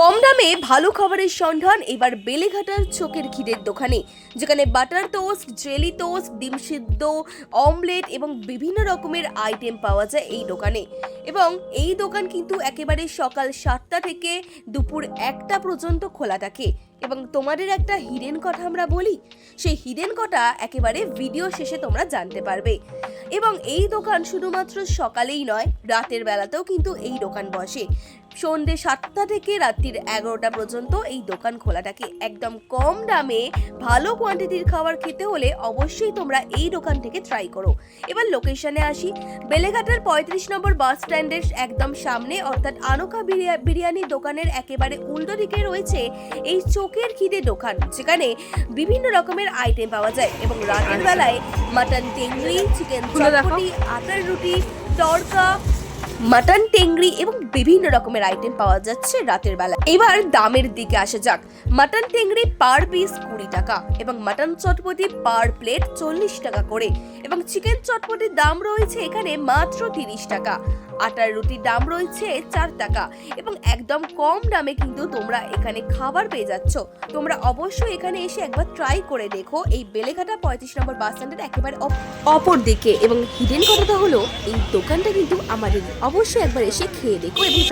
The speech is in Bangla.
কম দামে ভালো খাবারের সন্ধান, এবার বেলেঘাটার চোখের ক্ষীরের দোকানে। যেখানে বাটার টোস্ট, জেলি টোস্ট, ডিম সিদ্ধ, অমলেট এবং বিভিন্ন রকমের আইটেম পাওয়া যায় এই দোকানে। এবং এই দোকান কিন্তু একেবারে সকাল সাতটা থেকে দুপুর একটা পর্যন্ত খোলা থাকে। এবং তোমাদের একটা হিডেন কথা আমরা বলি, সেই হিডেন কথা একেবারে ভিডিও শেষে তোমরা জানতে পারবে। এবং এই দোকান শুধুমাত্র সকালেই নয়, রাতের বেলাতেও কিন্তু এই দোকান বসে। সন্ধে সাতটা থেকে রাত্রির এগারোটা পর্যন্ত এই দোকান খোলা থাকে একদম কম দামে ভালো কোয়ান্টিটির খাবার খেতে হলে অবশ্যই তোমরা এই দোকান থেকে ট্রাই করো। এবার লোকেশনে আসি। বেলেঘাটার পঁয়ত্রিশ নম্বর বাস স্ট্যান্ডের একদম সামনে অর্থাৎ আনোকা বিরিয়া- বিরিয়ানির দোকানের একেবারে উল্টো দিকে রয়েছে এই চোখের খিদে দোকান যেখানে বিভিন্ন রকমের আইটেম পাওয়া যায় এবং রাতের বেলায় মাটন টেংরি চিকেন চটপটি আটার রুটি তড়কা মাটন, টেংরি এবং বিভিন্ন রকমের আইটেম পাওয়া যাচ্ছে রাতের বেলা। এবার দামের দিকে আসা যাক। মাটন, টেংরি পার পিস কুড়ি টাকা এবং মাটন চটপটি পার প্লেট চল্লিশ টাকা করে এবং চিকেন চটপটির দাম রয়েছে এখানে মাত্র তিরিশ টাকা। আটার রুটির দাম রয়েছে চার টাকা এবং একদম কম দামে কিন্তু তোমরা এখানে খাবার পেয়ে যাচ্ছ। তোমরা অবশ্যই এখানে এসে একবার ট্রাই করে দেখো। এই বেলেঘাটা পঁয়ত্রিশ নম্বর বাস স্ট্যান্ডের একেবারে অপর দিকে এবং হিডেন কথাটা হলো, এই দোকানটা কিন্তু আমাদের অবশ্যই একবার এসে খেয়ে দেখো। এবং